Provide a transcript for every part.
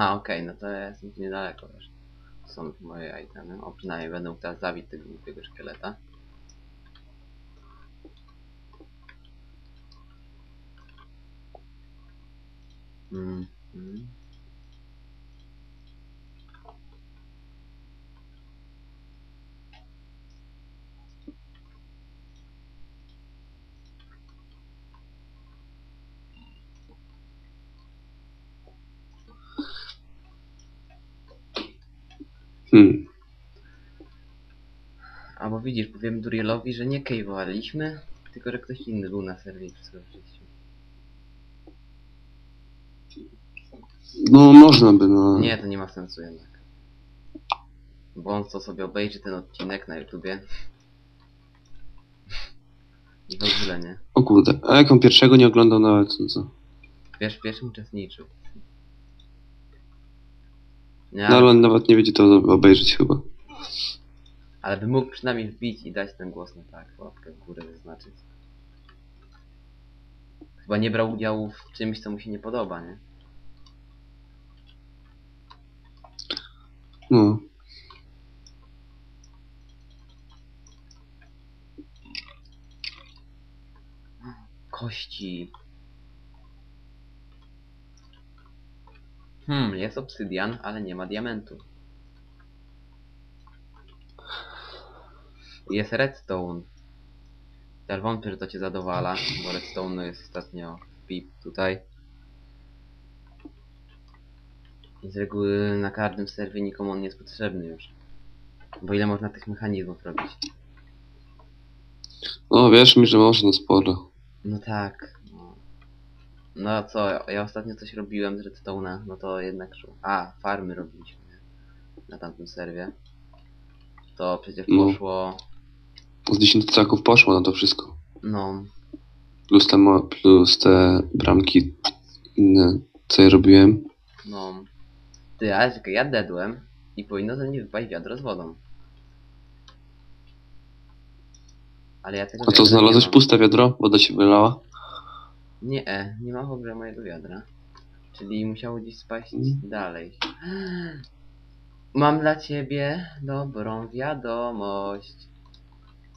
Aha, okej, no to ja jestem tu niedaleko już. Są moje itemy. O, przynajmniej będę mógł teraz zabić tego głupiego szkieleta. Mm, mm. Hmm. Albo widzisz, powiem Durielowi, że nie kejwowaliśmy, tylko że ktoś inny był na wszystko wrzucił. No można by, no. Nie, to nie ma sensu jednak. Bo on co sobie obejrzy ten odcinek na YouTubie. I w ogóle nie. O kurde, a jak on pierwszego nie oglądał nawet, no co? Wiesz, w pierwszym uczestniczył. Nie, No nawet nie wiedzie to obejrzeć chyba. ale by mógł przynajmniej wbić i dać ten głos na tak, łapkę w górę zaznaczyć. Chyba nie brał udziału w czymś, co mu się nie podoba, nie? No. Kości. Hmm, jest obsydian, ale nie ma diamentu. Jest redstone. Też wątpię, że to cię zadowala, bo redstone jest ostatnio pip tutaj. I z reguły na każdym serwie nikomu on nie jest potrzebny już. Bo ile można tych mechanizmów robić? No wiesz mi, że można sporo. No tak. No, a co, ja ostatnio coś robiłem z Redstone'a, no to jednak szło. A, farmy robiliśmy, nie? Na tamtym serwie. To przecież No. poszło, Z 10 caków poszło na to wszystko. no, Plus te, mo- plus te bramki inne, co ja robiłem. no. Ty, ale czekaj, ja dedłem i powinno ze mnie wypaść wiadro z wodą. Ale ja tego A co, nie znalazłeś mam. puste wiadro? Woda się wylała? Nie, e, nie ma w ogóle mojego wiadra. Czyli musiało gdzieś spaść Mm. dalej. Mam dla ciebie dobrą wiadomość.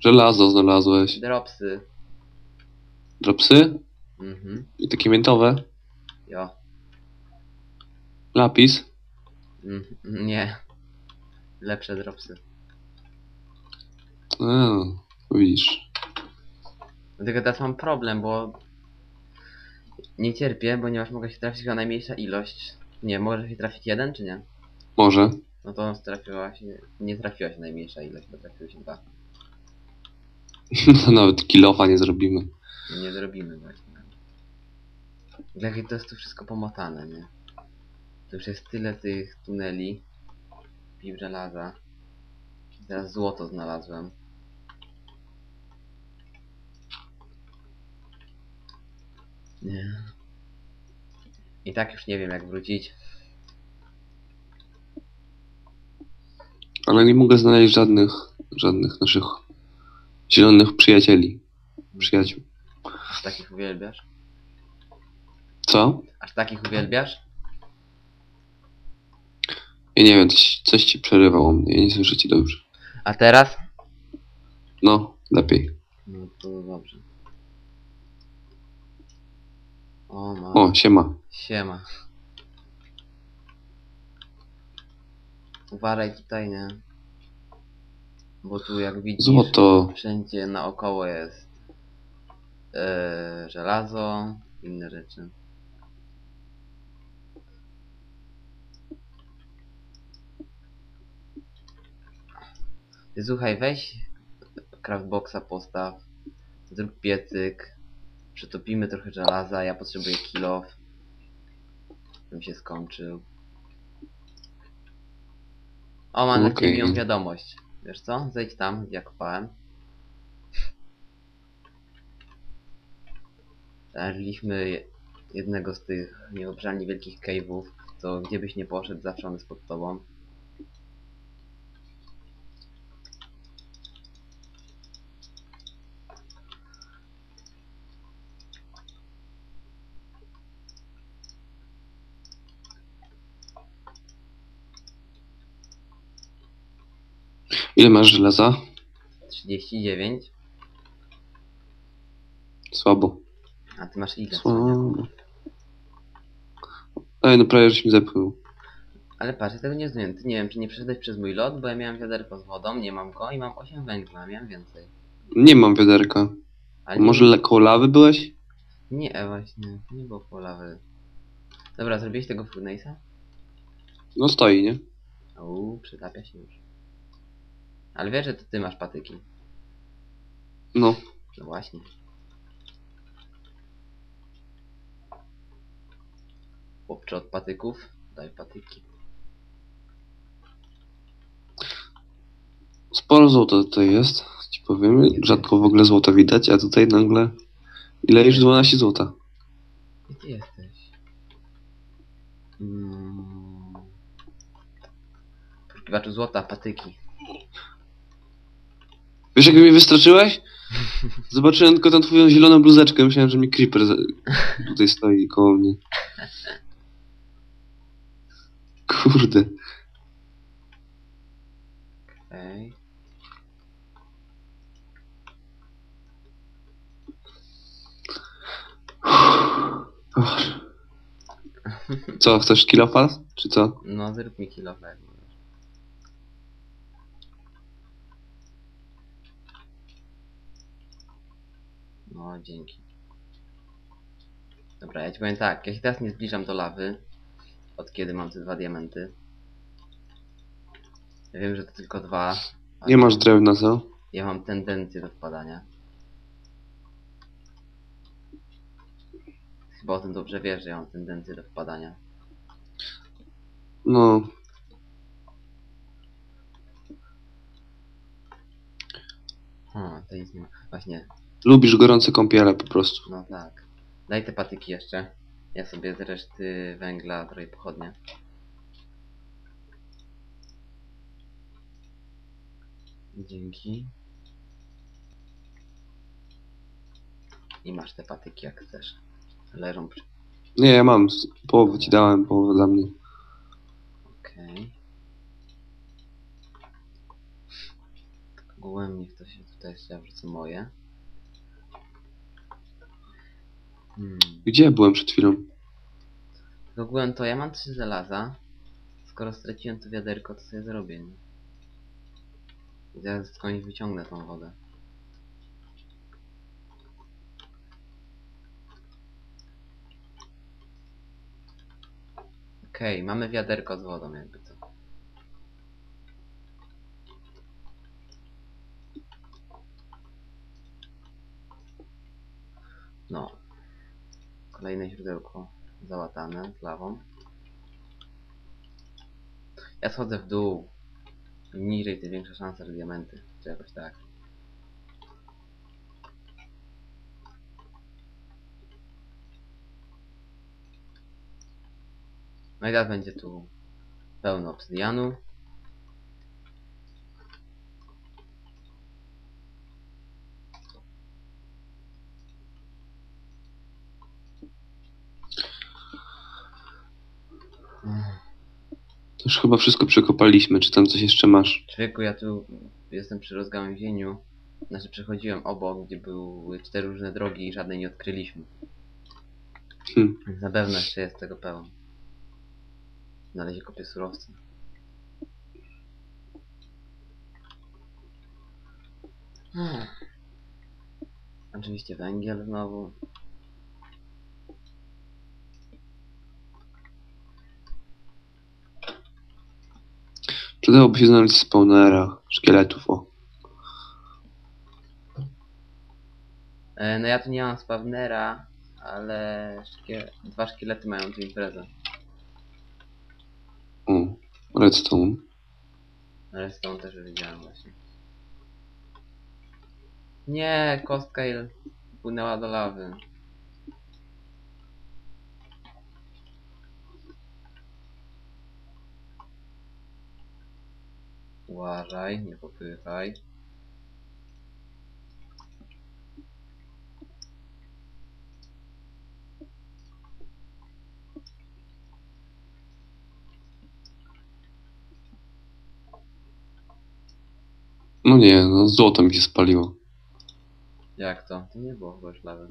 Żelazo znalazłeś. Dropsy. Dropsy? Mhm. I takie miętowe? Jo. Lapis? Mm, nie. Lepsze dropsy. A, widzisz. Dlatego teraz mam problem, bo nie cierpię, ponieważ mogę się trafić chyba najmniejsza ilość. Nie, może się trafić jeden, czy nie? Może. No to trafiła się, nie trafiła się najmniejsza ilość, bo trafiły się dwa. Nawet kilofa nie zrobimy. Nie zrobimy właśnie. Jakie to jest tu wszystko pomotane, nie? To już jest tyle tych tuneli. Piw żelaza. Teraz złoto znalazłem. Nie. I tak już nie wiem jak wrócić. Ale nie mogę znaleźć żadnych, żadnych naszych zielonych przyjacieli. Przyjaciół. Aż takich uwielbiasz? Co? Aż takich uwielbiasz? Ja nie wiem, coś, coś ci przerywało mnie. Ja nie słyszę ci dobrze. A teraz? No, lepiej. No to dobrze. O ma. O, siema. Siema. Uważaj tutaj, nie? Bo tu jak widzisz, Złoto. wszędzie naokoło jest e, żelazo, inne rzeczy. Ty słuchaj, weź craftboxa postaw, zrób piecyk, Przetopimy trochę żelaza, ja potrzebuję kilof. Bym się skończył. O, mam dla Okej. ciebie wiadomość. Wiesz co? Zejdź tam, gdzie ja kopałem. Znaleźliśmy jednego z tych nieobżalnie wielkich cave'ów, co gdzie byś nie poszedł, zawsze on jest pod tobą. Ile masz żelaza? 39. Słabo. A ty masz ile? Słabo. Ej, no prawie żeś mi zepchnął. Ale patrz, ja tego nie rozumiem. Ty nie wiem, czy nie przeszedłeś przez mój lot, bo ja miałem wiaderko z wodą, nie mam go i mam 8 węgla, miałem więcej. Nie mam wiaderka. Ale Może le- koło lawy byłeś? Nie, e, właśnie, nie było polawy. Dobra, zrobiłeś tego Furnace'a? No stoi, nie? Uuu, przytapia się już. Ale wiesz, że to ty masz patyki. No. No właśnie. Chłopcze od patyków, daj patyki. Sporo złota tutaj jest, ci powiem. Rzadko w ogóle złota widać, a tutaj nagle... Ile już 12 złota. Gdzie ty jesteś? Mm. Poszukiwaczu złota, patyki. Wiesz jak mnie wystraszyłeś? Zobaczyłem tylko tę twoją zieloną bluzeczkę, myślałem, że mi creeper za... tutaj stoi koło mnie. Kurde. Boże. Co, chcesz kilofas? Czy co? No, zrób mi kill No, dzięki. Dobra, ja ci powiem tak, ja się teraz nie zbliżam do lawy, od kiedy mam te dwa diamenty. Ja wiem, że to tylko dwa. Nie masz drewna, co? Ja mam tendencję do wpadania. Chyba o tym dobrze wiesz, że ja mam tendencję do wpadania. No. Hmm, to nic nie ma. Właśnie, Lubisz gorące kąpiele po prostu. no tak. Daj te patyki jeszcze. Ja sobie z reszty węgla zrobię pochodnie. Dzięki. I masz te patyki jak chcesz. Leżą przy... Nie, ja mam. Połowę ci dałem, połowę dla mnie. Okej. Ogółem niech to się tutaj jeszcze ja wrzucę moje. Hmm. Gdzie ja byłem przed chwilą? Tak ogółem to ja mam trzy żelaza. Skoro straciłem to wiaderko, to sobie zrobię. Nie? Zaraz skądś wyciągnę tą wodę. Okej, mamy wiaderko z wodą jakby co. No. Źródełko załatane z lawą. Ja schodzę w dół. Im niżej, tym większa szansa, że diamenty. Czy jakoś tak. No i teraz będzie tu pełno obsydianu. To już chyba wszystko przekopaliśmy, czy tam coś jeszcze masz? Człowieku, ja tu jestem przy rozgałęzieniu. Znaczy przechodziłem obok, gdzie były cztery różne drogi i żadnej nie odkryliśmy. Hm. Więc na pewno jeszcze jest tego pełen. Na razie kopię surowce. Hmm. Oczywiście węgiel znowu. Przydałoby się znaleźć spawnera, szkieletów, o. E, no ja tu nie mam spawnera, ale szkie... dwa szkielety mają tu imprezę. o. Redstone. Redstone też widziałem właśnie. Nie, kostka il płynęła do lawy. Uważaj, nie popychaj. No nie, no złoto mi się spaliło. Jak to? To nie było chyba już lawy.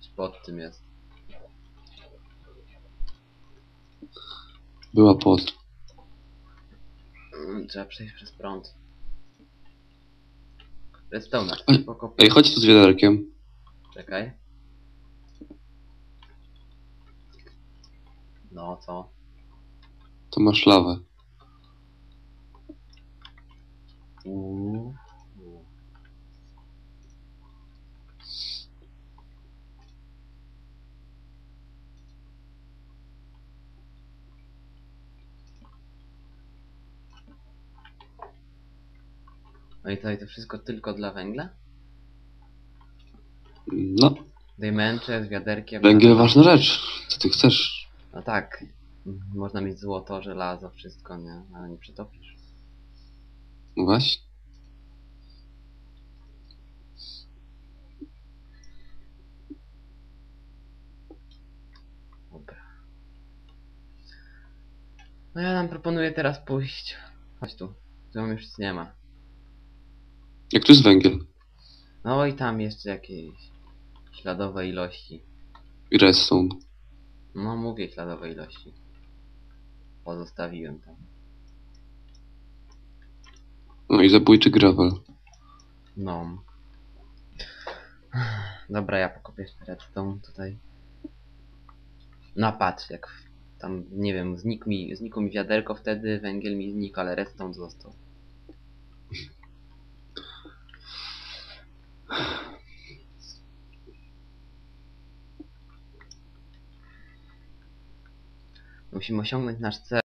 Czy pod tym jest? Była pod. Mm, Trzeba przejść przez prąd. Redstone, pokopię. Ej, chodź tu z wiaderkiem. Czekaj. No co? To masz lawę. Uuu. No i to, i to wszystko tylko dla węgla? No, Diamenty z wiaderkiem. węgiel ważna rzecz. Co ty chcesz? No tak. Można mieć złoto, żelazo, wszystko, nie? Ale nie przetopisz. No właśnie. Dobra. No ja nam proponuję teraz pójść. Chodź tu. Tu już nic nie ma. Jak tu jest węgiel? No i tam jeszcze jakieś śladowe ilości. I redstone. No mówię śladowe ilości. Pozostawiłem tam. No i zabójczy gravel. No. Dobra, ja pokopię jeszcze redstone tutaj. No patrz, jak tam, nie wiem, znikł mi, znikło mi wiaderko wtedy, węgiel mi znikł, ale redstone został. Musimy osiągnąć nasz cel.